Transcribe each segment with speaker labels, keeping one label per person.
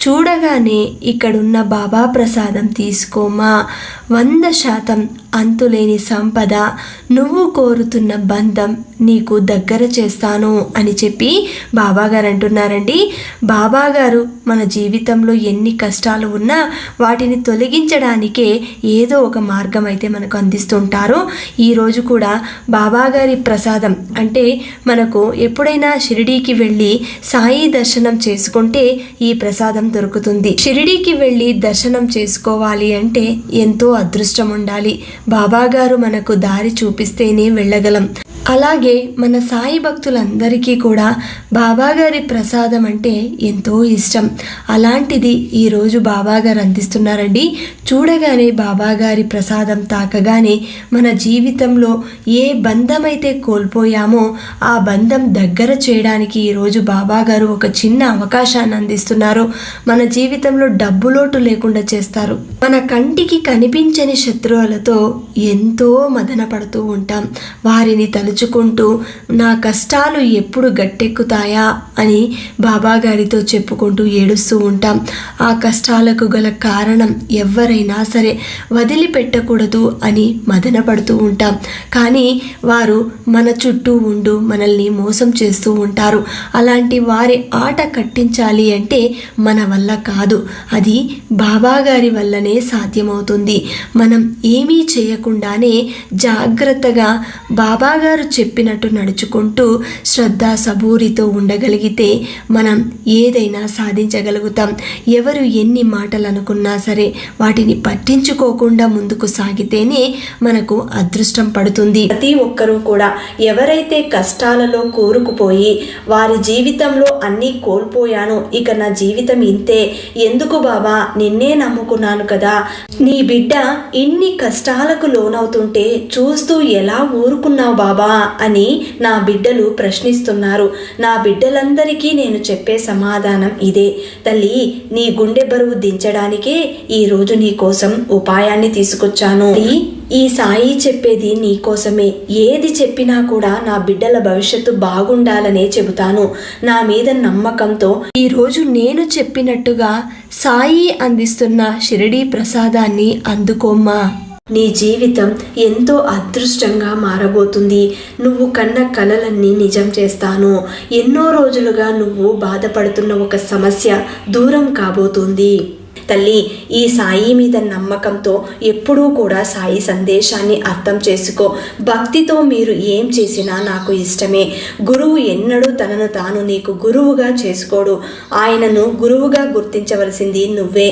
Speaker 1: చూడగానే ఇక్కడున్న బాబా ప్రసాదం తీసుకోమా. వంద శాతం అంతులేని సంపద. నువ్వు కోరుతున్న బంధం నీకు దగ్గర చేస్తాను అని చెప్పి బాబాగారు అంటున్నారండి బాబాగారు మన జీవితంలో ఎన్ని కష్టాలు ఉన్నా వాటిని తొలగించడానికే ఏదో ఒక మార్గం అయితే మనకు అందిస్తుంటారు. ఈరోజు కూడా బాబాగారి ప్రసాదం అంటే మనకు ఎప్పుడైనా షిరిడీకి వెళ్ళి సాయి దర్శనం చేసుకుంటే ఈ ప్రసాదం దొరుకుతుంది. షిరిడీకి వెళ్ళి దర్శనం చేసుకోవాలి అంటే ఎంతో అదృష్టం ఉండాలి బాబాగారు మనకు దారి చూపిస్తేనే వెళ్ళగలం. అలాగే మన సాయి భక్తులందరికీ కూడా బాబాగారి ప్రసాదం అంటే ఎంతో ఇష్టం. అలాంటిది ఈరోజు బాబాగారు అందిస్తున్నారండి. చూడగానే బాబాగారి ప్రసాదం తాకగానే మన జీవితంలో ఏ బంధమైతే కోల్పోయామో ఆ బంధం దగ్గర చేయడానికి ఈరోజు బాబాగారు ఒక చిన్న అవకాశాన్ని అందిస్తున్నారు. మన జీవితంలో డబ్బు లోటు లేకుండా చేస్తారు. మన కంటికి కనిపించని శత్రువులతో ఎంతో మదన పడుతూ ఉంటాం. వారిని తలుచుకుంటూ నా కష్టాలు ఎప్పుడు గట్టెక్కుతాయా? అని బాబాగారితో చెప్పుకుంటూ ఏడుస్తూ ఉంటాం. ఆ కష్టాలకు గల కారణం ఎవరైనా సరే వదిలిపెట్టకూడదు అని మదనపడుతూ ఉంటాం. కానీ వారు మన చుట్టూ ఉండు మనల్ని మోసం చేస్తూ ఉంటారు. అలాంటి వారి ఆట కట్టించాలి అంటే మన వల్ల కాదు. అది బాబా గారి వల్లనే సాధ్యమవుతుంది. మనం ఏమీ చేయకుండానే జాగ్రత్తగా బాబాగారు గారు చెప్పినట్టు నడుచుకుంటూ శ్రద్ధ సబూరితో ఉండగలిగితే మనం ఏదైనా సాధించగలుగుతాం. ఎవరు ఎన్ని మాటలు అనుకున్నా సరే వాటిని పట్టించుకోకుండా ముందుకు సాగితేనే మనకు అదృష్టం పడుతుంది.
Speaker 2: ప్రతి ఒక్కరూ కూడా ఎవరైతే కష్టాలలో కూరుకుపోయి వారి జీవితంలో అన్నీ కోల్పోయాను ఇక నా జీవితం ఇంతే. ఎందుకు బాబా నిన్నే నమ్ముకున్నాను కదా. నీ బిడ్డ ఇన్ని కష్టాలకు లోనవుతుంటే చూస్తూ ఎలా ఊరుకున్నావు బాబా అని నా బిడ్డలు ప్రశ్నిస్తున్నారు. నా బిడ్డలందరికీ నేను చెప్పే సమాధానం ఇదే. తల్లి నీ గుండె బరువు దించడానికే ఈరోజు నీ కోసం ఉపాయాన్ని తీసుకొచ్చాను. ఈ ఈ సాయి చెప్పేది నీకోసమే ఏది చెప్పినా కూడా నా బిడ్డల భవిష్యత్తు బాగుండాలనే చెబుతాను. నా మీద నమ్మకంతో
Speaker 1: ఈరోజు నేను చెప్పినట్టుగా సాయి అందిస్తున్న షిరిడీ ప్రసాదాన్ని అందుకోమ్మా.
Speaker 2: నీ జీవితం ఎంతో అదృష్టంగా మారబోతుంది. నువ్వు కన్న కలలన్నీ నిజం చేస్తాను. ఎన్నో రోజులుగా నువ్వు బాధపడుతున్న ఒక సమస్య దూరం కాబోతుంది. తల్లి ఈ సాయి మీద నమ్మకంతో ఎప్పుడూ కూడా సాయి సందేశాన్ని అర్థం చేసుకో. భక్తితో మీరు ఏం చేసినా నాకు ఇష్టమే. గురువు ఎన్నడూ తనను తాను నీకు గురువుగా చేసుకోడు. ఆయనను గురువుగా గుర్తించవలసింది నువ్వే.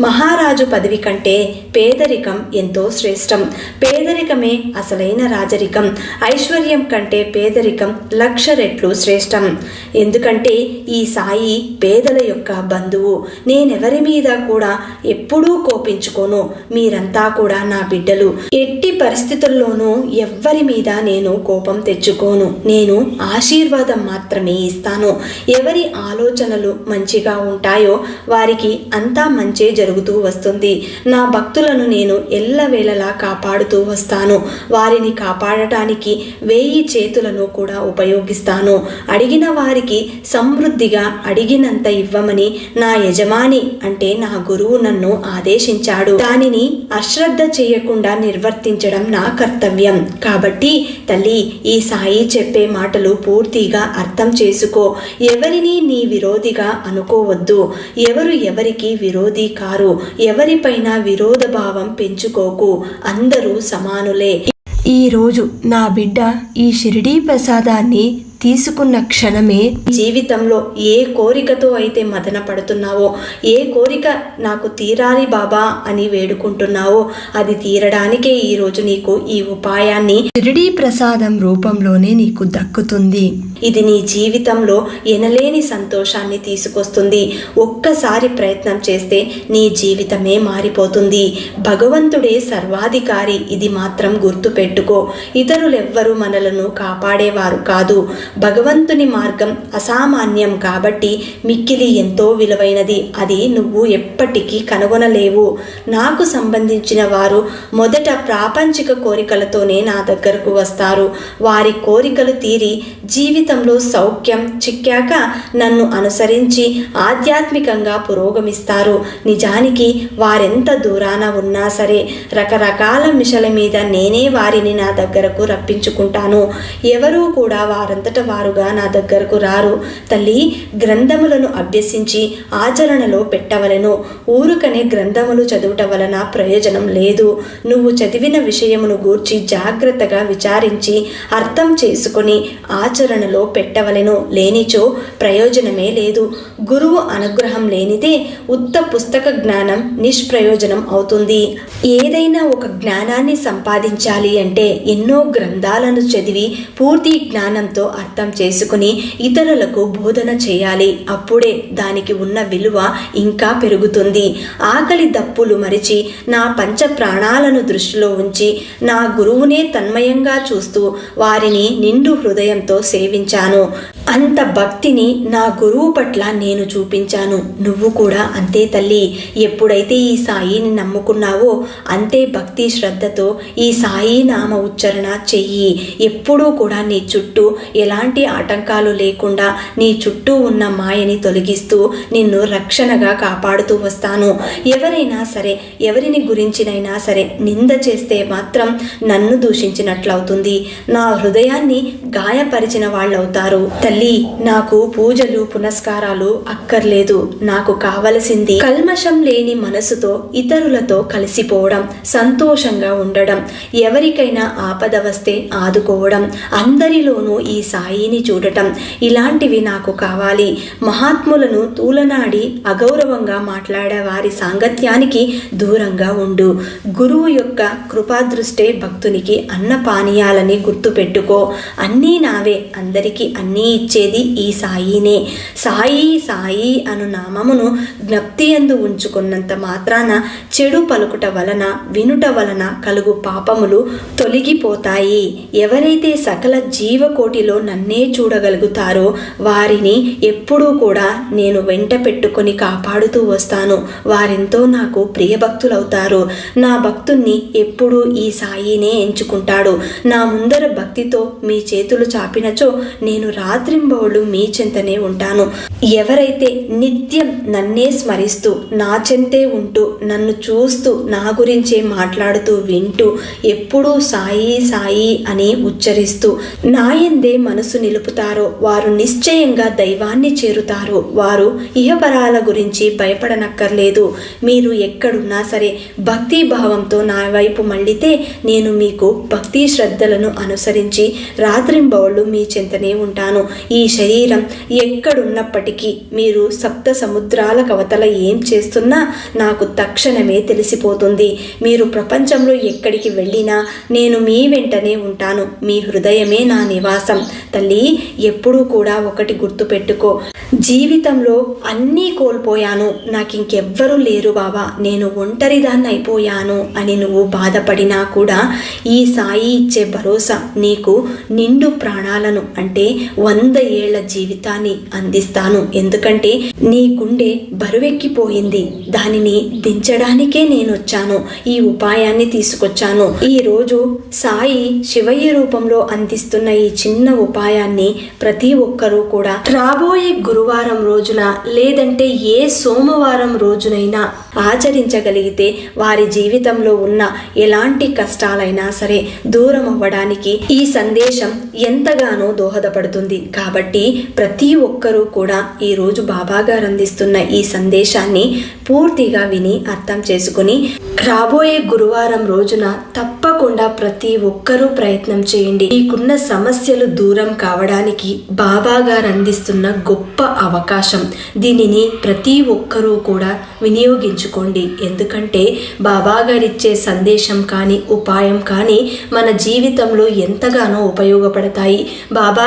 Speaker 2: మహారాజు పదవి కంటే పేదరికం ఎంతో శ్రేష్టం. పేదరికమే అసలైన రాజరికం. ఐశ్వర్యం కంటే పేదరికం లక్ష రెట్లు శ్రేష్టం. ఎందుకంటే ఈ సాయి పేదల యొక్క బంధువు. నేనెవరి మీద కూడా ఎప్పుడూ కోపించుకోను. మీరంతా కూడా నా బిడ్డలు. ఎట్టి పరిస్థితుల్లోనూ ఎవ్వరి మీద నేను కోపం తెచ్చుకోను. నేను ఆశీర్వాదం మాత్రమే ఇస్తాను. ఎవరి ఆలోచనలు మంచిగా ఉంటాయో వారికి అంతా మంచే జరుగుతూ వస్తుంది. నా భక్తులను నేను ఎల్లవేళలా కాపాడుతూ వస్తాను. వారిని కాపాడటానికి వేయి చేతులను కూడా ఉపయోగిస్తాను. అడిగిన వారికి సమృద్ధిగా అడిగినంత ఇవ్వమని నా యజమాని అంటే నా గురువు నన్ను ఆదేశించాడు. దానిని అశ్రద్ధ చేయకుండా నిర్వర్తించడం నా కర్తవ్యం. కాబట్టి తల్లి ఈ సాయి చెప్పే మాటలు పూర్తిగా అర్థం చేసుకో. ఎవరిని నీ విరోధిగా అనుకోవద్దు. ఎవరు ఎవరికి విరోధి కారు. ఎవరిపైన విరోధ భావం పెంచుకోకు. అందరూ సమానులే.
Speaker 1: ఈరోజు నా బిడ్డ ఈ షిరిడీ ప్రసాదాన్ని తీసుకున్న క్షణమే
Speaker 2: జీవితంలో ఏ కోరికతో అయితే మదన పడుతున్నావో ఏ కోరిక నాకు తీరాలి బాబా అని వేడుకుంటున్నావో అది తీరడానికే ఈరోజు నీకు ఈ ఉపాయాన్ని
Speaker 1: షిరిడీ ప్రసాదం రూపంలోనే నీకు దక్కుతుంది.
Speaker 2: ఇది నీ జీవితంలో ఎనలేని సంతోషాన్ని తీసుకొస్తుంది. ఒక్కసారి ప్రయత్నం చేస్తే నీ జీవితమే మారిపోతుంది. భగవంతుడే సర్వాధికారి ఇది మాత్రం గుర్తుపెట్టుకో. ఇతరులెవ్వరూ మనలను కాపాడేవారు కాదు. భగవంతుని మార్గం అసామాన్యం కాబట్టి మిక్కిలి ఎంతో విలువైనది. అది నువ్వు ఎప్పటికీ కనుగొనలేవు. నాకు సంబంధించిన వారు మొదట ప్రాపంచిక కోరికలతోనే నా దగ్గరకు వస్తారు. వారి కోరికలు తీరి జీవితంలో సౌఖ్యం చిక్కాక నన్ను అనుసరించి ఆధ్యాత్మికంగా పురోగమిస్తారు. నిజానికి వారెంత దూరాన ఉన్నా సరే రకరకాల మిషల మీద నేనే వారిని నా దగ్గరకు రప్పించుకుంటాను. ఎవరూ కూడా వారంతట వారుగా నా దగ్గరకు రారు. తల్లి గ్రంథములను అభ్యసించి ఆచరణలో పెట్టవలెను. ఊరుకనే గ్రంథములు చదువుట వలన ప్రయోజనం లేదు. నువ్వు చదివిన విషయమును గూర్చి జాగ్రత్తగా విచారించి అర్థం చేసుకొని ఆచరణలో పెట్టవలను. లేనిచో ప్రయోజనమే లేదు. గురువు అనుగ్రహం లేనిదే ఉత్త పుస్తక జ్ఞానం నిష్ప్రయోజనం అవుతుంది. ఏదైనా ఒక జ్ఞానాన్ని సంపాదించాలి అంటే ఎన్నో గ్రంథాలను చదివి పూర్తి జ్ఞానంతో అర్థం అర్థం చేసుకుని ఇతరులకు బోధన చేయాలి. అప్పుడే దానికి ఉన్న విలువ ఇంకా పెరుగుతుంది. ఆకలి దప్పులు మరిచి నా పంచ ప్రాణాలను దృష్టిలో ఉంచి నా గురువునే తన్మయంగా చూస్తూ వారిని నిండు హృదయంతో సేవించాను. అంత భక్తిని నా గురువు పట్ల నేను చూపించాను. నువ్వు కూడా అంతే తల్లి. ఎప్పుడైతే ఈ సాయిని నమ్ముకున్నావో అంతే భక్తి శ్రద్ధతో ఈ సాయి నామ ఉచ్చారణ చెయ్యి. ఎప్పుడూ కూడా నీ చుట్టూ ఎలా ఎలాంటి ఆటంకాలు లేకుండా నీ చుట్టూ ఉన్న మాయని తొలగిస్తూ నిన్ను రక్షణగా కాపాడుతూ వస్తాను. ఎవరైనా సరే ఎవరిని గురించినైనా సరే నింద చేస్తే మాత్రం నన్ను దూషించినట్లవుతుంది. నా హృదయాన్ని గాయపరిచిన వాళ్ళవుతారు. తల్లి నాకు పూజలు పునస్కారాలు అక్కర్లేదు. నాకు కావలసింది కల్మషం లేని మనసుతో ఇతరులతో కలిసిపోవడం సంతోషంగా ఉండడం ఎవరికైనా ఆపద వస్తే ఆదుకోవడం అందరిలోనూ ఈ సాయిని చూడటం. ఇలాంటివి నాకు కావాలి. మహాత్ములను తూలనాడి అగౌరవంగా మాట్లాడే వారి సాంగత్యానికి దూరంగా ఉండు. గురువు యొక్క కృపాదృష్టే భక్తునికి అన్న పానీయాలని గుర్తుపెట్టుకో. అన్ని నావే. అందరికీ అన్నీ ఇచ్చేది ఈ సాయినే. సాయి సాయి అను నామమును జ్ఞప్తి ఎందు ఉంచుకున్నంత మాత్రాన చెడు పలుకుట వలన వినుట వలన కలుగు పాపములు తొలగిపోతాయి. ఎవరైతే సకల జీవకోటిలో నన్నే చూడగలుగుతారో వారిని ఎప్పుడూ కూడా నేను వెంట పెట్టుకొని కాపాడుతూ వస్తాను. వారెంతో నాకు ప్రియభక్తులవుతారు నా భక్తుణ్ణి ఎప్పుడూ ఈ సాయినే ఎంచుకుంటాడు. నా ముందర భక్తితో మీ చేతులు చాపినచో నేను రాత్రింబవళ్ళు మీ చెంతనే ఉంటాను. ఎవరైతే నిత్యం నన్నే స్మరిస్తూ నా చెంతే ఉంటూ నన్ను చూస్తూ నా గురించే మాట్లాడుతూ వింటూ ఎప్పుడూ సాయి సాయి అని ఉచ్చరిస్తూ నాయందే మనసు నిలుపుతారో వారు నిశ్చయంగా దైవాన్ని చేరుతారు వారు ఇహపరాల గురించి భయపడనక్కర్లేదు. మీరు ఎక్కడున్నా సరే భక్తి భావంతో నా వైపు మళ్ళితే నేను మీకు భక్తి శ్రద్ధలను అనుసరించి రాత్రి రాత్రింబవళ్ళు మీ చెంతనే ఉంటాను. ఈ శరీరం ఎక్కడున్నప్పటికీ మీరు సప్త సముద్రాల కవతల ఏం చేస్తున్నా నాకు తక్షణమే తెలిసిపోతుంది. మీరు ప్రపంచంలో ఎక్కడికి వెళ్ళినా నేను మీ వెంటనే ఉంటాను. మీ హృదయమే నా నివాసం. తల్లి ఎప్పుడూ కూడా ఒకటి గుర్తుపెట్టుకో. జీవితంలో అన్నీ కోల్పోయాను. నాకు ఇంకెవ్వరూ లేరు బాబా నేను ఒంటరిదాన్ని అయిపోయాను అని నువ్వు బాధపడినా కూడా ఈ సాయి ఇచ్చే భరోసా నీకు నిండు ప్రాణాలను అంటే వంద ఏళ్ళ జీవితాన్ని అందిస్తాను. ఎందుకంటే నీ గుండె బరువెక్కిపోయింది. దానిని దించడానికే నేను వచ్చాను ఈ ఉపాయాన్ని తీసుకొచ్చాను. ఈ రోజు సాయి శివయ్య రూపంలో అందిస్తున్న ఈ చిన్న ఉపాయాన్ని ప్రతి ఒక్కరూ కూడా రాబోయే గురువారం రోజున లేదంటే ఏ సోమవారం రోజునైనా ఆచరించగలిగితే వారి జీవితంలో ఉన్న ఎలాంటి కష్టాలైనా సరే దూరం అవ్వడానికి ఈ సందేశం ఎంతగానో దోహదపడుతుంది. కాబట్టి ప్రతి ఒక్కరూ కూడా ఈ రోజు అందిస్తున్న ఈ సందేశాన్ని పూర్తిగా విని అర్థం చేసుకుని రాబోయే గురువారం రోజున తప్పకుండా ప్రతి ఒక్కరూ ప్రయత్నం చేయండి. మీకున్న సమస్యలు దూరం కావడానికి బాబా గారు అందిస్తున్న గొప్ప అవకాశం. దీనిని ప్రతి ఒక్కరూ కూడా వినియోగించు ఉంచుకోండి ఎందుకంటే బాబా సందేశం కానీ ఉపాయం కానీ మన జీవితంలో ఎంతగానో ఉపయోగపడతాయి. బాబా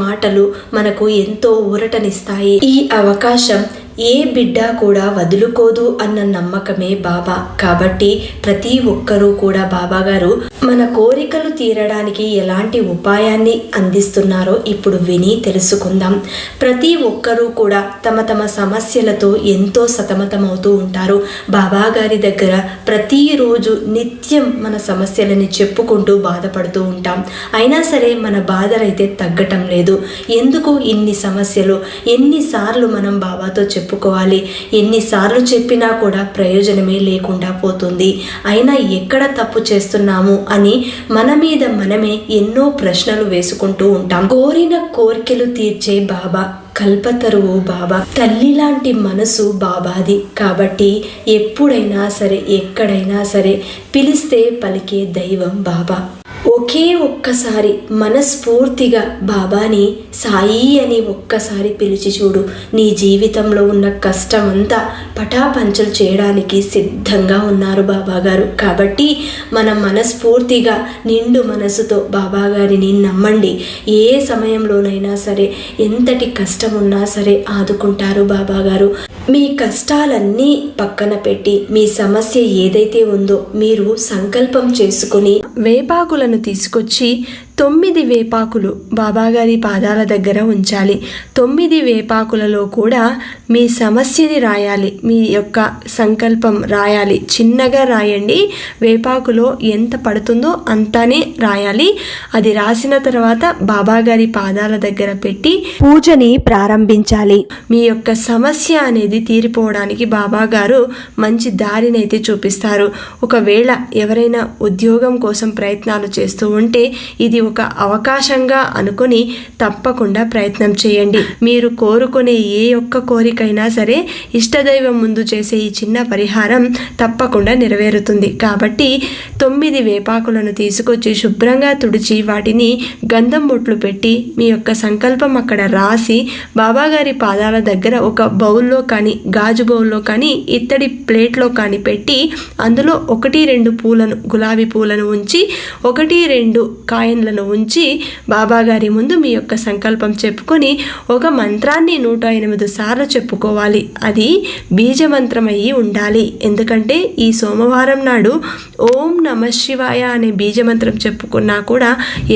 Speaker 2: మాటలు మనకు ఎంతో ఊరటనిస్తాయి. ఈ అవకాశం ఏ బిడ్డ కూడా వదులుకోదు అన్న నమ్మకమే బాబా. కాబట్టి ప్రతి ఒక్కరూ కూడా బాబాగారు మన కోరికలు తీరడానికి ఎలాంటి ఉపాయాన్ని అందిస్తున్నారో ఇప్పుడు విని తెలుసుకుందాం. ప్రతి ఒక్కరూ కూడా తమ తమ సమస్యలతో ఎంతో సతమతమవుతూ ఉంటారు. బాబా గారి దగ్గర ప్రతిరోజు నిత్యం మన సమస్యలని చెప్పుకుంటూ బాధపడుతూ ఉంటాం. అయినా సరే మన బాధలైతే తగ్గటం లేదు. ఎందుకు ఇన్ని సమస్యలు? ఎన్నిసార్లు మనం బాబాతో చెప్పుకోవాలి? ఎన్నిసార్లు చెప్పినా కూడా ప్రయోజనమే లేకుండా పోతుంది. అయినా ఎక్కడ తప్పు చేస్తున్నాము అని మన మీద మనమే ఎన్నో ప్రశ్నలు వేసుకుంటూ ఉంటాం. కోరిన కోరికలు తీర్చే బాబా కల్పతరువు బాబా తల్లి లాంటి మనసు బాబాది. కాబట్టి ఎప్పుడైనా సరే ఎక్కడైనా సరే పిలిస్తే పలికే దైవం బాబా. ఒకే ఒక్కసారి మనస్ఫూర్తిగా బాబాని సాయి అని ఒక్కసారి పిలిచి చూడు. నీ జీవితంలో ఉన్న కష్టమంతా పటాపంచలు చేయడానికి సిద్ధంగా ఉన్నారు బాబాగారు. కాబట్టి మనం మనస్ఫూర్తిగా నిండు మనసుతో బాబాగారిని నమ్మండి. ఏ సమయంలోనైనా సరే ఎంతటి కష్టం ఉన్నా సరే ఆదుకుంటారు బాబాగారు. మీ కష్టాలన్నీ పక్కన పెట్టి మీ సమస్య ఏదైతే ఉందో మీరు సంకల్పం చేసుకుని
Speaker 1: వేపాకులను తీసుకొచ్చి తొమ్మిది వేపాకులు బాబాగారి పాదాల దగ్గర ఉంచాలి. తొమ్మిది వేపాకులలో కూడా మీ సమస్యని రాయాలి. మీ యొక్క సంకల్పం రాయాలి. చిన్నగా రాయండి. వేపాకులో ఎంత పడుతుందో అంతానే రాయాలి. అది రాసిన తర్వాత బాబాగారి పాదాల దగ్గర పెట్టి పూజని ప్రారంభించాలి. మీ యొక్క సమస్య అనేది తీరిపోవడానికి బాబాగారు మంచి దారినైతే చూపిస్తారు. ఒకవేళ ఎవరైనా ఉద్యోగం కోసం ప్రయత్నాలు చేస్తూ ఉంటే ఇది ఒక అవకాశంగా అనుకుని తప్పకుండా ప్రయత్నం చేయండి. మీరు కోరుకునే ఏ ఒక్క కోరికైనా సరే ఇష్టదైవం ముందు చేసే ఈ చిన్న పరిహారం తప్పకుండా నెరవేరుతుంది. కాబట్టి తొమ్మిది వేపాకులను తీసుకొచ్చి శుభ్రంగా తుడిచి వాటిని గంధం బొట్లు పెట్టి మీ యొక్క సంకల్పం అక్కడ రాసి బాబాగారి పాదాల దగ్గర ఒక బౌల్లో కానీ గాజు బౌల్లో కానీ ఇత్తడి ప్లేట్లో కానీ పెట్టి అందులో ఒకటి రెండు పూలను గులాబీ పూలను ఉంచి ఒకటి రెండు కాయిన్లను ఉంచి బాబాగారి ముందు మీ యొక్క సంకల్పం చెప్పుకొని ఒక మంత్రాన్ని నూట ఎనిమిది సార్లు చెప్పుకోవాలి. అది బీజమంత్రం అయ్యి ఉండాలి. ఎందుకంటే ఈ సోమవారం నాడు ఓం నమ శివాయ అనే బీజమంత్రం చెప్పుకున్నా కూడా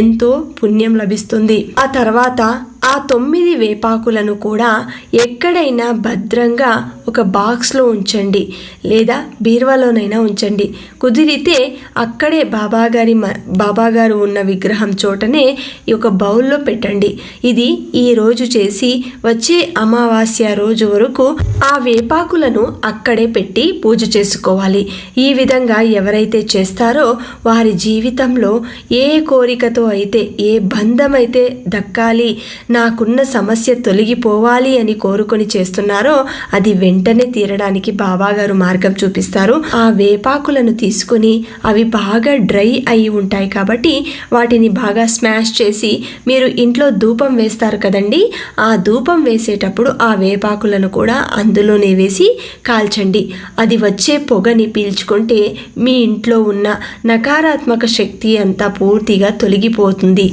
Speaker 1: ఎంతో పుణ్యం లభిస్తుంది. ఆ తర్వాత ఆ తొమ్మిది వేపాకులను కూడా ఎక్కడైనా భద్రంగా ఒక బాక్స్లో ఉంచండి లేదా బీరువాలోనైనా ఉంచండి. కుదిరితే అక్కడే బాబాగారి మ బాబాగారు ఉన్న విగ్రహం చోటనే ఈ ఒక బౌల్లో పెట్టండి. ఇది ఈ రోజు చేసి వచ్చే అమావాస్య రోజు వరకు ఆ వేపాకులను అక్కడే పెట్టి పూజ చేసుకోవాలి. ఈ విధంగా ఎవరైతే చేస్తారో వారి జీవితంలో ఏ కోరికతో అయితే ఏ బంధమైతే దక్కాలి నాకున్న సమస్య తొలగిపోవాలి అని కోరుకొని చేస్తున్నారో అది వెంటనే తీరడానికి బాబాగారు మార్గం చూపిస్తారు. ఆ వేపాకులను తీసుకుని అవి బాగా డ్రై అయి ఉంటాయి కాబట్టి వాటిని బాగా స్మాష్ చేసి మీరు ఇంట్లో ధూపం వేస్తారు కదండి? ఆ ధూపం వేసేటప్పుడు ఆ వేపాకులను కూడా అందులోనే వేసి కాల్చండి. అది వచ్చే పొగని పీల్చుకుంటే మీ ఇంట్లో ఉన్న నకారాత్మక శక్తి అంతా పూర్తిగా తొలగిపోతుంది.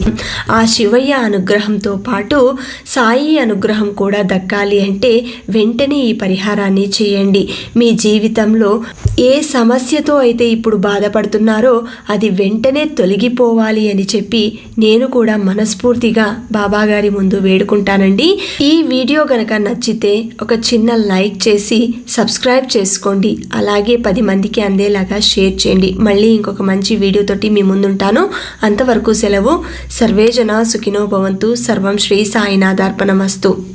Speaker 1: ఆ శివయ్య అనుగ్రహంతో పాటు పాటు సాయి అనుగ్రహం కూడా దక్కాలి అంటే వెంటనే ఈ పరిహారాన్ని చేయండి. మీ జీవితంలో ఏ సమస్యతో అయితే ఇప్పుడు బాధపడుతున్నారో అది వెంటనే తొలగిపోవాలి అని చెప్పి నేను కూడా మనస్ఫూర్తిగా బాబాగారి ముందు వేడుకుంటానండి. ఈ వీడియో గనక నచ్చితే ఒక చిన్న లైక్ చేసి సబ్స్క్రైబ్ చేసుకోండి. అలాగే పది మందికి అందేలాగా షేర్ చేయండి. మళ్ళీ ఇంకొక మంచి వీడియోతోటి మీ ముందుంటాను. అంతవరకు సెలవు. సర్వేజన సుఖినో భవంతు. సర్వం శ్రీ సాయినాథార్పణమస్తు.